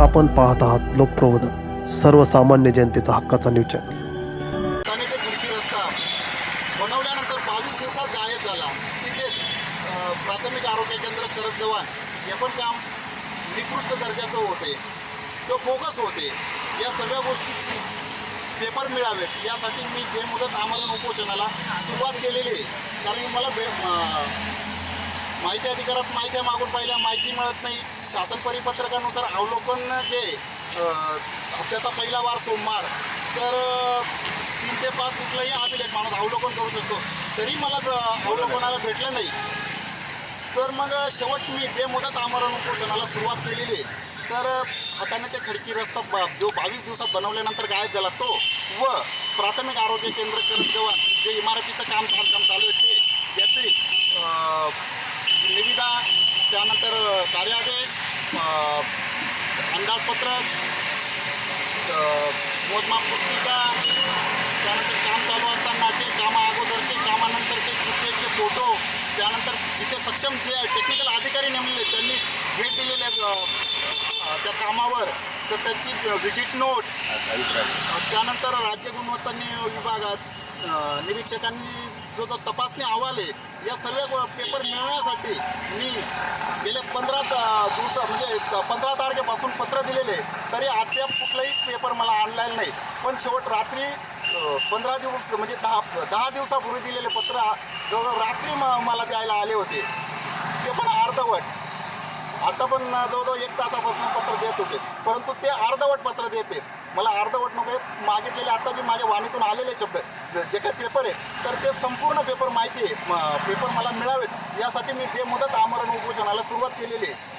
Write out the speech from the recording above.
आपण पाहत आहात लोकप्रबोधन सर्वसामान्य जनतेचा हक्काचा न्यूज चॅनल. त्याने रस्ता बनवल्यानंतर बावीस दिवसात गायब झाला. तिथेच प्राथमिक आरोग्य केंद्र करजगव्हाण हे पण काम निकृष्ट दर्जाचं होते. तो बोगस होते. या सगळ्या गोष्टीची पेपर मिळावेत. यासाठी मी बेमुदत आम्हाला उपोषणाला सुरुवात केलेली आहे. कारण मला बे माहिती अधिकारात माहिती मागून पाहिल्या माहिती मिळत नाही. शासन परिपत्रकानुसार अवलोकन जे हप्त्याचा पहिला वार सोमवार तर तीन ते पाच कुठलाही अभिलेख माणूस अवलोकन करू शकतो. तरी मला अवलोकनाला भेटलं नाही. तर मग शेवट मी बेमुदत आमरण उपोषणाला सुरुवात केलेली आहे. तर हाताने ते खडकी रस्ता ब- जो बावीस दिवसात बनवल्यानंतर गायब झाला तो व प्राथमिक आरोग्य केंद्र करंजगावात जे इमारतीचं काम बांधकाम चालू आहे त्यानंतर कार्यादेश अंदाजपत्रक मोजमाप पुस्तिका त्यानंतर काम चालू असतानाचे कामा अगोदरचे कामानंतरचे जीपीएसचे फोटो त्यानंतर जिथे सक्षम जे टेक्निकल अधिकारी नेमलेले त्यांनी भेट दिलेले अ, अ, त्या कामावर तर त्यांची व्हिजिट नोट त्यानंतर राज्य गुणवत्ता विभागात निरीक्षकांनी जो जो तपासणी अहवाल आहे या सर्व पेपर मिळवण्यासाठी मी गेले पंधरा दिवस म्हणजे पंधरा तारखेपासून पत्र दिलेले तरी अद्याप कुठलाही पेपर मला आणलेला नाही. पण शेवट रात्री पंधरा दिवस म्हणजे दहा दहा दिवसापूर्वी दिलेले पत्र जवळ जवळजवळ रात्री म मला द्यायला आले होते. ते पण अर्धवट. आता पण जवळजवळ एक तासापासून पत्र देत होते. परंतु ते अर्धवट पत्र देते. मला अर्धवट नको मागितलेले आता जे माझ्या वाणीतून आलेले शब्द जे काही पेपर आहेत तर ते संपूर्ण पेपर माहिती आहे. पेपर मला मिळावेत. यासाठी मी बेमुदत आमरण उपोषणाला सुरुवात केलेली आहे.